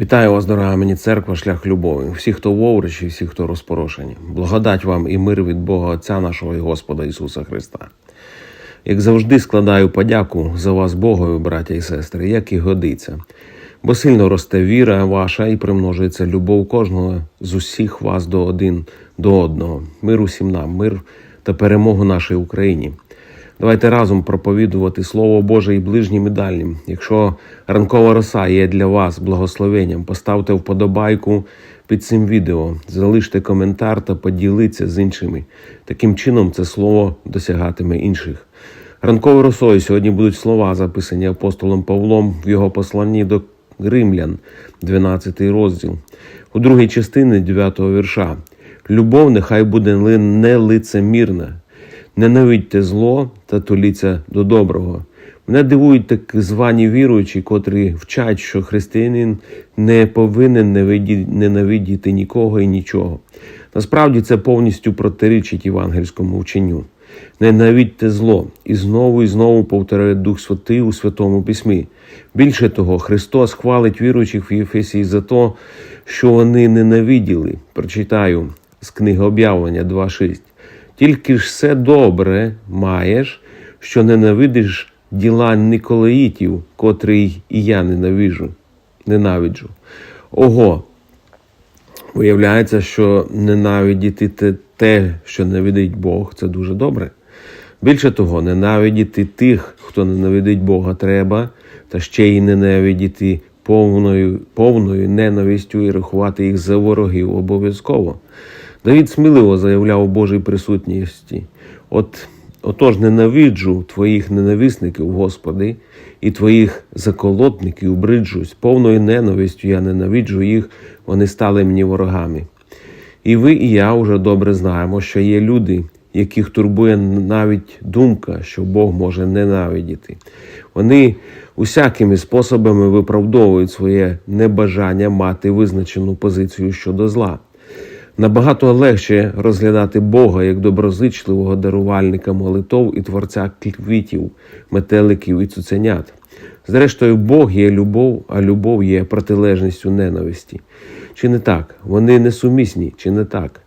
Вітаю вас, дорога мені церква, шлях любові. Всі, хто в овричі, всі, хто розпорошені. Благодать вам і мир від Бога Отця нашого і Господа Ісуса Христа. Як завжди, складаю подяку за вас, Богові, браття і сестри, як і годиться. Бо сильно росте віра ваша і примножується любов кожного з усіх вас до один до одного. Мир усім нам, мир та перемогу нашій Україні. Давайте разом проповідувати Слово Боже і ближнім і дальнім. Якщо ранкова роса є для вас благословенням, поставте вподобайку під цим відео, залиште коментар та поділіться з іншими. Таким чином це слово досягатиме інших. Ранковою росою сьогодні будуть слова, записані апостолом Павлом в його посланні до Римлян, 12 розділ, у другій частині 9 вірша. Любов нехай буде не лицемірна. Ненавидьте зло та толіться до доброго. Мене дивують так звані віруючі, котрі вчать, що християнин не повинен ненавидіти нікого і нічого. Насправді це повністю протирічить євангельському вченню. Ненавидьте зло. І знову і знову повторяє Дух Святий у Святому Письмі. Більше того, Христос хвалить віруючих в Єфесії за те, що вони ненавиділи. Прочитаю з книги об'явлення 2.6. Тільки ж все добре маєш, що ненавидиш діла Николаїтів, котрий і я ненавижу, ненавиджу. Ого, виявляється, що ненавидіти те, що ненавидить Бог, це дуже добре. Більше того, ненавидіти тих, хто ненавидить Бога, треба, та ще й ненавидіти повною, повною ненавистю і рахувати їх за ворогів обов'язково. Давід сміливо заявляв у Божій присутності. От, отож ненавиджу твоїх ненависників, Господи, і твоїх заколотників бриджусь, повною ненавистю я ненавиджу їх, вони стали мені ворогами. І ви, і я вже добре знаємо, що є люди, яких турбує навіть думка, що Бог може ненавидіти. Вони усякими способами виправдовують своє небажання мати визначену позицію щодо зла. Набагато легше розглядати Бога як доброзичливого дарувальника молитов і творця квітів, метеликів і цуценят. Зрештою, Бог є любов, а любов є протилежністю ненависті. Чи не так? Вони несумісні, чи не так?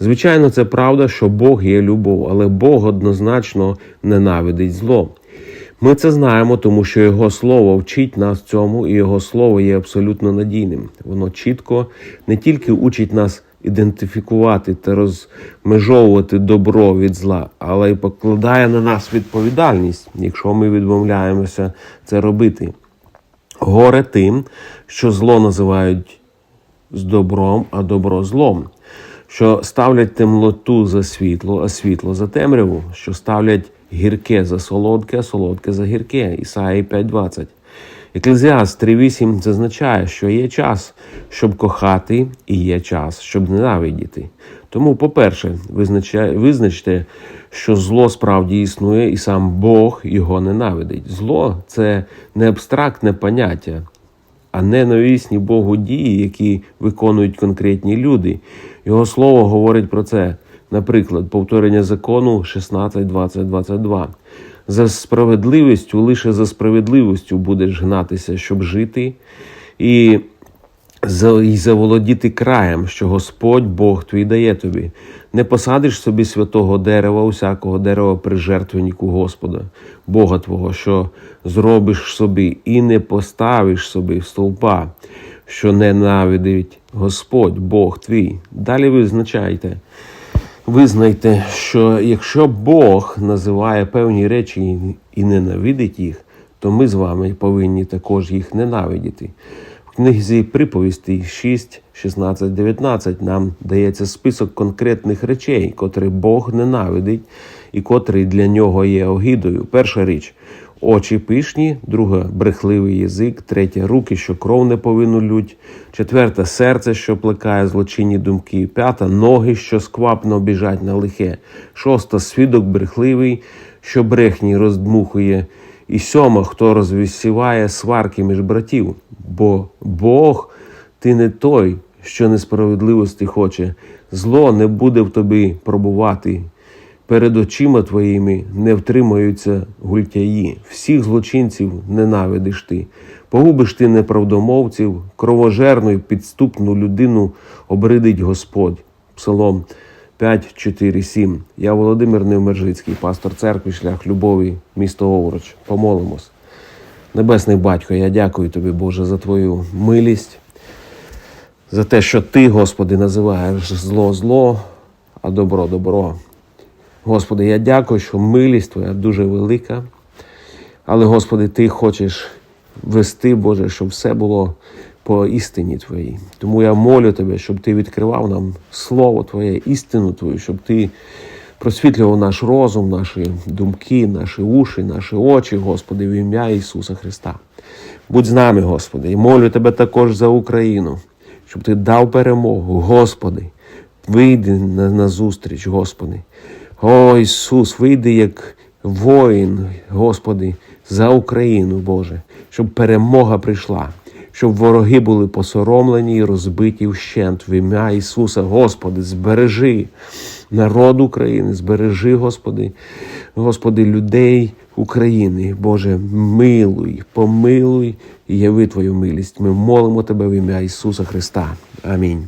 Звичайно, це правда, що Бог є любов, але Бог однозначно ненавидить зло. Ми це знаємо, тому що Його Слово вчить нас цьому, і Його Слово є абсолютно надійним. Воно чітко не тільки учить нас ідентифікувати та розмежовувати добро від зла, але й покладає на нас відповідальність, якщо ми відмовляємося це робити. Горе тим, що зло називають з добром, а добро злом, що ставлять темноту за світло, а світло за темряву, що ставлять гірке за солодке, а солодке за гірке. Ісаї 5.20. Еклезіаст 3.8 зазначає, що є час, щоб кохати, і є час, щоб ненавидіти. Тому, по-перше, визначте, що зло справді існує, і сам Бог його ненавидить. Зло це не абстрактне поняття, а ненависні Богу дії, які виконують конкретні люди. Його слово говорить про це. Наприклад, повторення закону 16, 20, 22. За справедливістю, лише за справедливістю будеш гнатися, щоб жити, і, і заволодіти краєм, що Господь Бог твій дає тобі. Не посадиш собі святого дерева, усякого дерева при жертвеннику Господа, Бога Твого, що зробиш собі, і не поставиш собі в стовпа, що ненавидить Господь, Бог твій. Далі визначайте. Визнайте, що якщо Бог називає певні речі і ненавидить їх, то ми з вами повинні також їх ненавидіти. В книзі приповісті 6, 16, 19 нам дається список конкретних речей, котрі Бог ненавидить і котрі для нього є огидою. Перша річ очі пишні, друга брехливий язик, третя руки, що кров не повинну лють, четверта серце, що плекає злочинні думки, п'ята ноги, що сквапно біжать на лихе, шоста свідок брехливий, що брехні роздмухує, і сьома, хто розвісіває сварки між братів. Бо Бог ти не той, що несправедливості хоче, зло не буде в тобі пробувати. Перед очима твоїми не втримаються гультяї. Всіх злочинців ненавидиш ти. Погубиш ти неправдомовців, кровожерну і підступну людину обридить Господь. Псалом 5, 4, 7. Я Володимир Невмержицький, пастор церкви, шлях любові, місто Овруч. Помолимось. Небесний батько, я дякую тобі, Боже, за твою милість, за те, що ти, Господи, називаєш зло зло, а добро добро. Господи, я дякую, що милість Твоя дуже велика. Але, Господи, Ти хочеш вести, Боже, щоб все було по істині Твоїй. Тому я молю Тебе, щоб Ти відкривав нам Слово Твоє, істину Твою, щоб Ти просвітлював наш розум, наші думки, наші уші, наші очі, Господи, в ім'я Ісуса Христа. Будь з нами, Господи, і молю Тебе також за Україну, щоб Ти дав перемогу, Господи. Вийди на, на зустріч, Господи. О, Ісус, вийди як воїн, Господи, за Україну, Боже, щоб перемога прийшла, щоб вороги були посоромлені і розбиті вщент в ім'я Ісуса, Господи, збережи народ України, збережи, Господи, Господи, людей України, Боже, милуй, помилуй і яви Твою милість. Ми молимо Тебе в ім'я Ісуса Христа. Амінь.